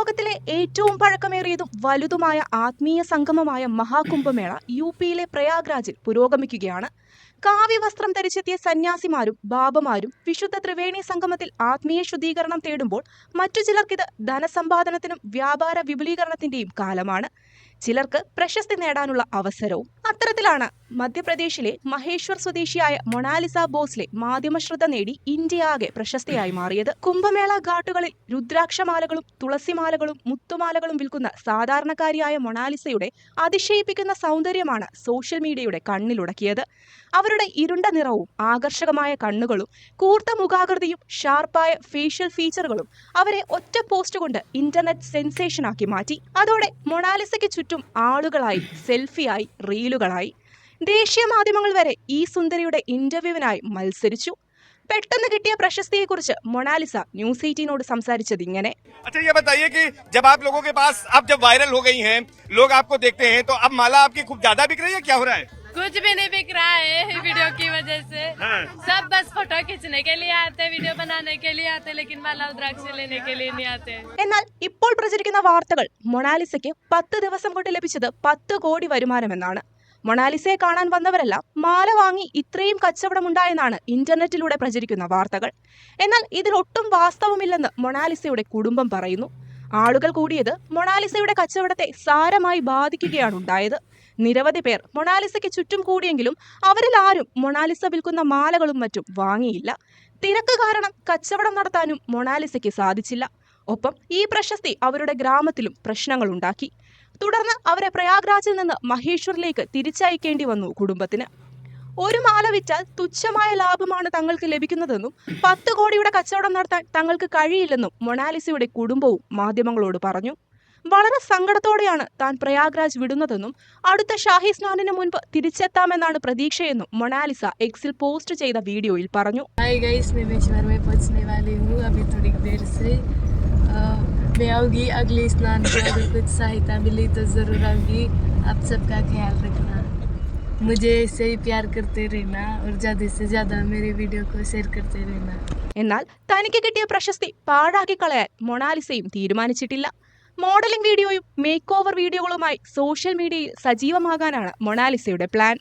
ലോകത്തിലെ ഏറ്റവും പഴക്കമേറിയതും വലുതുമായ ആത്മീയ സംഗമമായ മഹാകുംഭമേള യു പിയിലെ പ്രയാഗ്രാജിൽ പുരോഗമിക്കുകയാണ്. കാവ്യവസ്ത്രം ധരിച്ചെത്തിയ സന്യാസിമാരും ബാബമാരും വിശുദ്ധ ത്രിവേണി സംഗമത്തിൽ ആത്മീയ ശുദ്ധീകരണം തേടുമ്പോൾ മറ്റു ചിലർക്കിത് ധനസമ്പാദനത്തിനും വ്യാപാര വിപുലീകരണത്തിന്റെയും കാലമാണ്. ചിലർക്ക് പ്രശസ്തി നേടാനുള്ള അവസരവും അത്തരത്തിലാണ് മധ്യപ്രദേശിലെ മഹേശ്വർ സ്വദേശിയായ മൊണാലിസ ബോസ്ലെ മാധ്യമശ്രദ്ധ നേടി ഇന്ത്യയാകെ പ്രശസ്തിയായി മാറിയത്. കുംഭമേള ഘാട്ടുകളിൽ രുദ്രാക്ഷമാലകളും തുളസിമാലകളും മുത്തുമാലകളും വിൽക്കുന്ന സാധാരണക്കാരിയായ മൊണാലിസയുടെ അതിശയിപ്പിക്കുന്ന സൗന്ദര്യമാണ് സോഷ്യൽ മീഡിയയുടെ കണ്ണിലുടക്കിയത്. അവരുടെ ഇരുണ്ട നിറവും ആകർഷകമായ കണ്ണുകളും കൂർത്ത മുഖാകൃതിയും ഷാർപ്പായ ഫേഷ്യൽ ഫീച്ചറുകളും അവരെ ഒറ്റ പോസ്റ്റ് കൊണ്ട് ഇന്റർനെറ്റ് സെൻസേഷനാക്കി മാറ്റി. അതോടെ മൊണാലിസയ്ക്ക് ചുറ്റും ആളുകളായി സെൽഫിയായി റീലുകളായി ദേശീയ മാധ്യമങ്ങൾ വരെ ഈ സുന്ദരിയുടെ ഇന്റർവ്യൂവിനായി മത്സരിച്ചു പെട്ടെന്ന് കിട്ടിയ പ്രശസ്തിയെക്കുറിച്ച് മൊണാലിസ ന്യൂസ് എയ്റ്റീനോട് സംസാരിച്ചത് ഇങ്ങനെ अच्छा ये बताइए कि जब आप लोगों के पास आप जब वायरल हो गई हैं लोग आपको देखते हैं तो अब माला आपकी खूब ज्यादा बिक रही है क्या हो रहा है कुछ भी नहीं बिक रहा है वीडियो की वजह से हाँ। सब बस फोटो खींचने के लिए आते हैं वीडियो बनाने के लिए आते हैं लेकिन माला उद्राक्ष लेने के लिए नहीं आते हैं എന്നാൽ ഇപ്പോൾ പ്രചരിക്കുന്ന വാർത്തകൾ മൊണാലിസയ്ക്ക് പത്ത് ദിവസം കൊണ്ട് ലഭിച്ചത് പത്ത് കോടി വരുമാനമെന്നാണ് മൊണാലിസയെ കാണാൻ വന്നവരെല്ലാം മാല വാങ്ങി ഇത്രയും കച്ചവടമുണ്ടായെന്നാണ് ഇന്റർനെറ്റിലൂടെ പ്രചരിക്കുന്ന വാർത്തകൾ. എന്നാൽ ഇതിലൊട്ടും വാസ്തവമില്ലെന്ന് മൊണാലിസയുടെ കുടുംബം പറയുന്നു. ആളുകൾ കൂടിയത് മൊണാലിസയുടെ കച്ചവടത്തെ സാരമായി ബാധിക്കുകയാണ് ഉണ്ടായത് നിരവധി പേർ മൊണാലിസയ്ക്ക് ചുറ്റും കൂടിയെങ്കിലും അവരിൽ ആരും മൊണാലിസ വിൽക്കുന്ന മാലകളും മറ്റും വാങ്ങിയില്ല. തിരക്ക് കാരണം കച്ചവടം നടത്താനും മൊണാലിസയ്ക്ക് സാധിച്ചില്ല. ഒപ്പം ഈ പ്രശസ്തി അവരുടെ ഗ്രാമത്തിലും പ്രശ്നങ്ങളുണ്ടാക്കി. തുടർന്ന് അവരെ പ്രയാഗ്രാജിൽ നിന്ന് മഹേശ്വറിലേക്ക് തിരിച്ചയക്കേണ്ടി വന്നു കുടുംബത്തിന്. ഒരു മാല വിറ്റാൽ തുച്ഛമായ ലാഭമാണ് തങ്ങൾക്ക് ലഭിക്കുന്നതെന്നും പത്ത് കോടിയുടെ കച്ചവടം നടത്താൻ തങ്ങൾക്ക് കഴിയില്ലെന്നും മൊണാലിസയുടെ കുടുംബവും മാധ്യമങ്ങളോട് പറഞ്ഞു. വളരെ സങ്കടത്തോടെയാണ് താൻ പ്രയാഗ്രാജ് വിടുന്നതെന്നും അടുത്ത ഷാഹി സ്നാനിന് മുൻപ് തിരിച്ചെത്താമെന്നാണ് പ്രതീക്ഷയെന്നും മൊണാലിസ എക്സിൽ പോസ്റ്റ് ചെയ്ത വീഡിയോയിൽ പറഞ്ഞു. मैं आऊँगी अगले स्नान पे अगर कुछ सहायता मिली तो ज़रूर आऊँगी आप सबका ख्याल रखना मुझे ऐसे ही प्यार करते रहना और ज़्यादा से ज़्यादा मेरे वीडियो को शेयर करते रहना എന്നാൽ തനിക്ക് കിട്ടിയ പ്രശസ്തി പാഴാക്കി കളയാൻ മൊണാലിസയും തീരുമാനിച്ചിട്ടില്ല മോഡലിംഗ് വീഡിയോയും മേക്ക് ഓവർ വീഡിയോകളുമായി സോഷ്യൽ മീഡിയയിൽ സജീവമാകാനാണ് മൊണാലിസയുടെ പ്ലാൻ